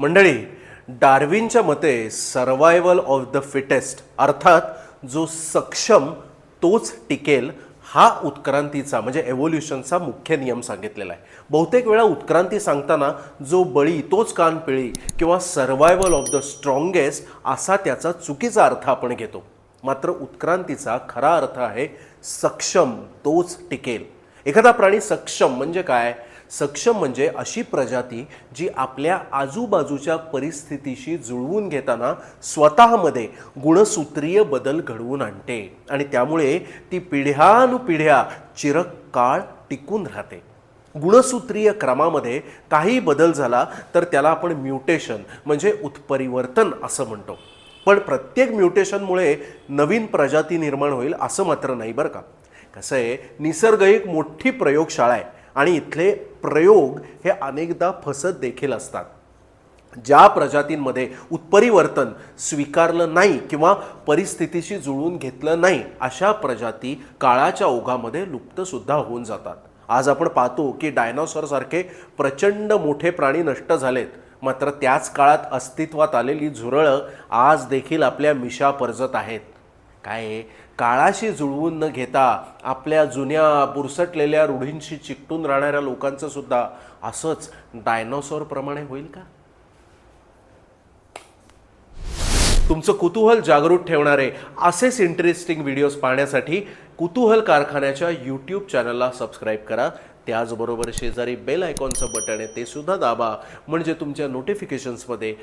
मंडळी डार्विनच्या मते survival of the fittest अर्थात जो सक्षम तोच टिकेल हा उत्क्रांतीचा म्हणजे एव्होल्युशनचा मुख्य नियम सांगितलेला आहे. बहुतेक वेळा उत्क्रांती सांगताना जो बळी तोच कान पिळी किंवा सर्वायवल ऑफ द स्ट्रॉंगेस्ट असा त्याचा चुकीचा अर्थ आपण घेतो. मात्र उत्क्रांतीचा खरा अर्थ आहे सक्षम तोच टिकेल. एखादा प्राणी सक्षम म्हणजे काय? सक्षम म्हणजे अशी प्रजाती जी आपल्या आजूबाजूच्या परिस्थितीशी जुळवून घेताना स्वतःमध्ये गुणसूत्रीय बदल घडवून आणते आणि त्यामुळे ती पिढ्यानुपिढ्या चिरकाळ टिकून राहते. गुणसूत्रीय क्रमामध्ये काही बदल झाला तर त्याला आपण म्युटेशन म्हणजे उत्परिवर्तन असं म्हणतो. पण प्रत्येक म्युटेशनमुळे नवीन प्रजाती निर्माण होईल असं मात्र नाही बरं का. कसं आहे निसर्ग एक मोठी प्रयोगशाळा आहे. आणि इथले प्रयोग हे अनेकदा फसत देखील असतात. ज्या प्रजातींमध्ये उत्परिवर्तन स्वीकारलं नाही किंवा परिस्थितीशी जुळवून घेतलं नाही अशा प्रजाती काळाच्या ओघामध्ये लुप्तसुद्धा होऊन जातात. आज आपण पाहतो की डायनॉसॉरसारखे प्रचंड मोठे प्राणी नष्ट झालेत. मात्र त्याच काळात अस्तित्वात आलेली झुरळं आज देखील आपल्या मिशा परजत आहेत. काय काळाशी जुळवून न घेता आपल्या जुन्या पुरसटलेल्या रूढींशी चिकटून राहणाऱ्या लोकांचं सुद्धा असंच डायनॉसॉरप्रमाणे होईल का? तुमचं कुतूहल जागृत ठेवणारे असेच इंटरेस्टिंग व्हिडिओज पाहण्यासाठी कुतूहल कारखान्याच्या यूट्यूब चॅनलला सबस्क्राईब करा. त्याचबरोबर शेजारी बेल आयकॉनचं बटन आहे ते सुद्धा दाबा. म्हणजे तुमच्या नोटिफिकेशन्समध्ये